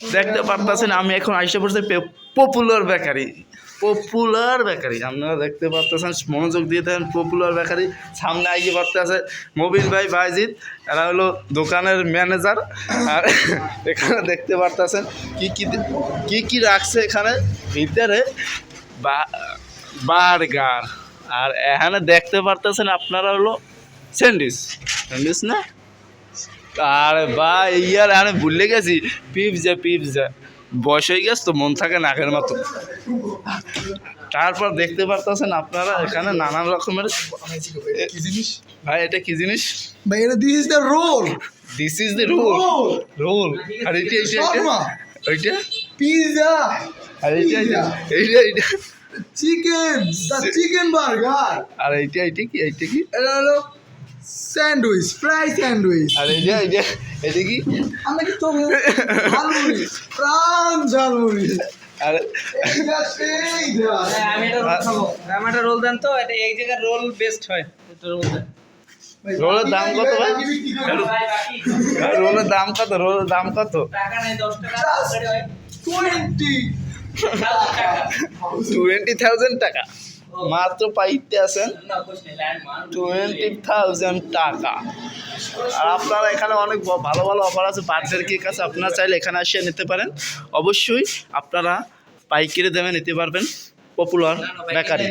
দেখতে পারতেছেন, আমি এখন আইসা পড়ছি পপুলার বেকারি। Popular bakery. আপনারা দেখতে পারতেছেন, মনোযোগ দিয়ে দেখেন পপুলার বেকারি। সামনে আইয়ে পারতেছে মবিন ভাই বাইজিৎ এরা হলো দোকানের ম্যানেজার আর এখানে দেখতে পারতেছেন কি কি কি কি রাখছে এখানে। ভিতরে বা- বার্গার। আর এখানে দেখতে পারতেছেন আপনারা হলো স্যান্ডউইচ। স্যান্ডউইচ না? আরে ভাই ইয়ার আমি ভুলে গেছি। পিপজা পিপজা বয়স হয়ে গেছে তো মন থাকে নাকের মতো। তারপর দেখতে পারতেছেন আপনারা এখানে নানান রকমের কি জিনিস? ভাই এটা কি জিনিস? ভাই এটা this is the roll this is the roll roll আর এটা এটা এটা ওইটা? পিজা আর এইটা এইটা এইটা চিকেন চিকেন বার্গার আর এইটা এইটা কি? এইটা কি? এটা হলো স্যান্ডউইচ ফ্রাই স্যান্ডউইচ আর এইটা এইটা এটা কি? আমরা কি তো ঝালমুড়ি? প্রাণ ঝালমুড়ি। আর। হ্যাঁ, আমি এটা রোল খাব। আমি রোল দেন তো এটা এই জায়গার রোল বেস্ট হয়। এটা রোল দেন। রোলের দাম কত ভাই? রোলের দাম কত? রোলের দাম কত? টাকা নেই দশ টাকা Just করে হয়। 20 টাকা। টোয়েন্টি থাউজেন্ড টাকা। মাত্র পাইতে আছেন টোয়েন্টি থাউজেন্ড টাকা। আর আপনারা এখানে অনেক ভালো ভালো অফার আছে বার্থডের কাছে আপনারা চাইলে এখানে আসিয়ে নিতে পারেন। অবশ্যই আপনারা পাইকারি দামে নিতে পারবেন পপুলার বেকারি।